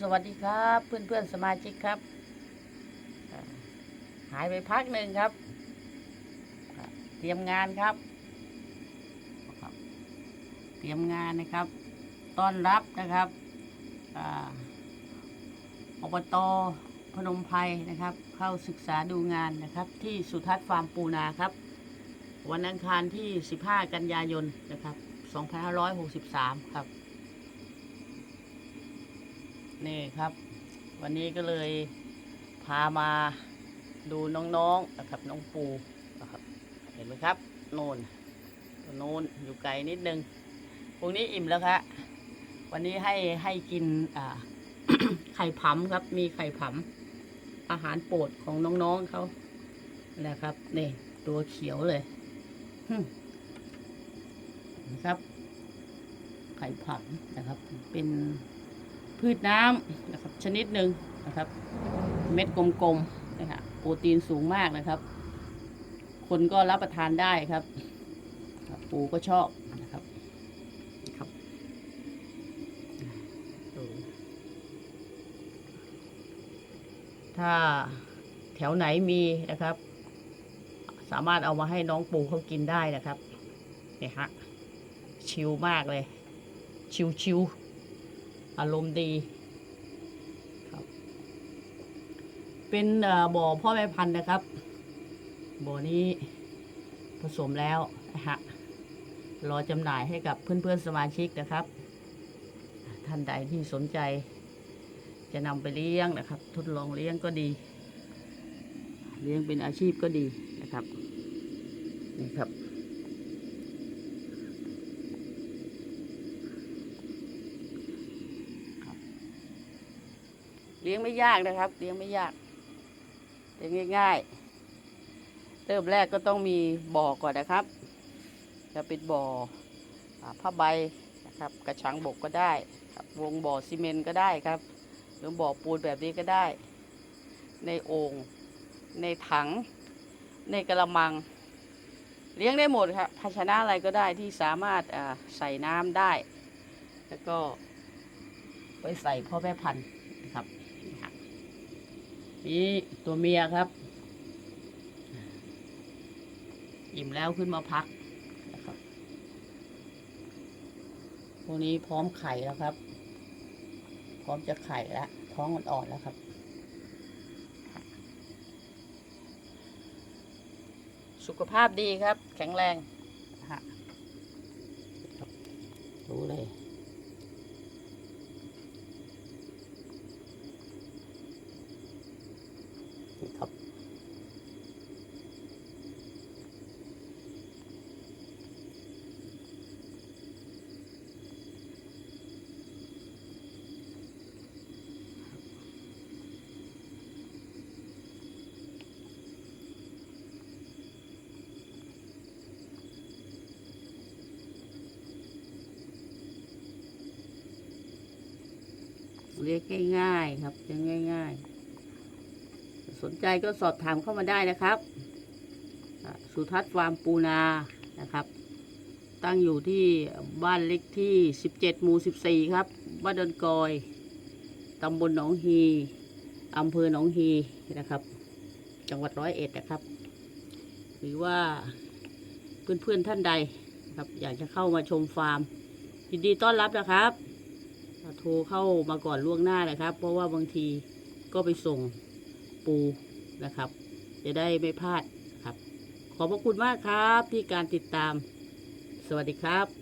สวัสดีครับเพื่อนเพื่อนๆสมาชิกครับ หายไปพักหนึ่งครับ เตรียมงานครับ เตรียมงานนะครับ ต้อนรับนะครับอ่าอบตพนมไพรนะครับ เข้าศึกษาดูงานนะครับ ที่สุทัศน์ฟาร์มปูนาครับ วันอังคารที่ 15 กันยายนนะครับ 2563 ครับ นี่ครับ วันนี้ก็เลยพามาดูน้องๆนะครับ น้องปูนะครับ เห็นไหมครับโนนตัวโนนอยู่ไกลนิดนึงพรุ่งนี้อิ่มแล้วครับวันนี้ให้ให้กินอ่าไข่ผำครับ มีไข่ผำอาหารโปรดของน้องๆเขานะครับนี่ตัวเขียวเลยหึนะครับ ไข่ผำนะครับเป็น พืชน้ำนะครับชนิดหนึ่งนะครับ เม็ดกลมๆนะฮะโปรตีนสูงมากนะครับ คนก็รับประทานได้ครับปูก็ชอบนะครับครับถ้าแถวไหนมีนะครับ สามารถเอามาให้น้องปูเขากินได้นะครับเนี่ยฮะชิลมากเลย ชิวชิวๆ อารมณ์ดีครับ เป็นบ่อพ่อแม่พันธุ์นะครับ บ่อนี้ผสมแล้วนะฮะรอจำหน่ายให้กับเพื่อนๆสมาชิกนะครับ ท่านใดที่สนใจ จะนำไปเลี้ยงนะครับ ทดลองเลี้ยงก็ดี เลี้ยงเป็นอาชีพก็ดีนะครับนี่ครับ เลี้ยงไม่ยากนะครับ เลี้ยงไม่ยากเลี้ยงง่ายๆเริ่มแรกก็ต้องมีบ่อก่อนนะครับ จะเป็นบ่อผ้าใบนะครับ กระชังบกก็ได้ครับวงบ่อซีเมนต์ก็ได้ครับ หรือบ่อปูนแบบนี้ก็ได้ ในโอ่งในถัง ในกระมัง เลี้ยงได้หมดครับภาชนะอะไรก็ได้ที่สามารถใส่น้ำได้ แล้วก็ไว้ใส่พ่อแม่พันธุ์นะครับ นี่ตัวเมียครับ อิ่มแล้วขึ้นมาพักนะครับพวกนี้พร้อมไข่แล้วครับ พร้อมจะไข่แล้วท้องอ่อนๆแล้วครับ สุขภาพดีครับ แข็งแรงนะฮะรู้เลย นี่ครับ เรียกง่ายๆครับเรียกง่าย ๆ สนใจก็สอบถามเข้ามาได้นะครับ สุทัศน์ฟาร์มปูนานะครับ ตั้งอยู่ที่บ้านเล็กที่ 17 หมู่ 14 ครับ บ้านดอนกอย ตำบลหนองฮีอำเภอหนองฮีนะครับ จังหวัดร้อยเอ็ดนะครับ หรือว่าเพื่อนๆท่านใดครับอยากจะเข้ามาชมฟาร์มยินดีต้อนรับนะครับโทรเข้ามาก่อนล่วงหน้านะครับ เพราะว่าบางทีก็ไปส่ง ปูนะครับ จะได้ไม่พลาดครับ ขอบพระคุณมากครับที่การติดตาม สวัสดีครับ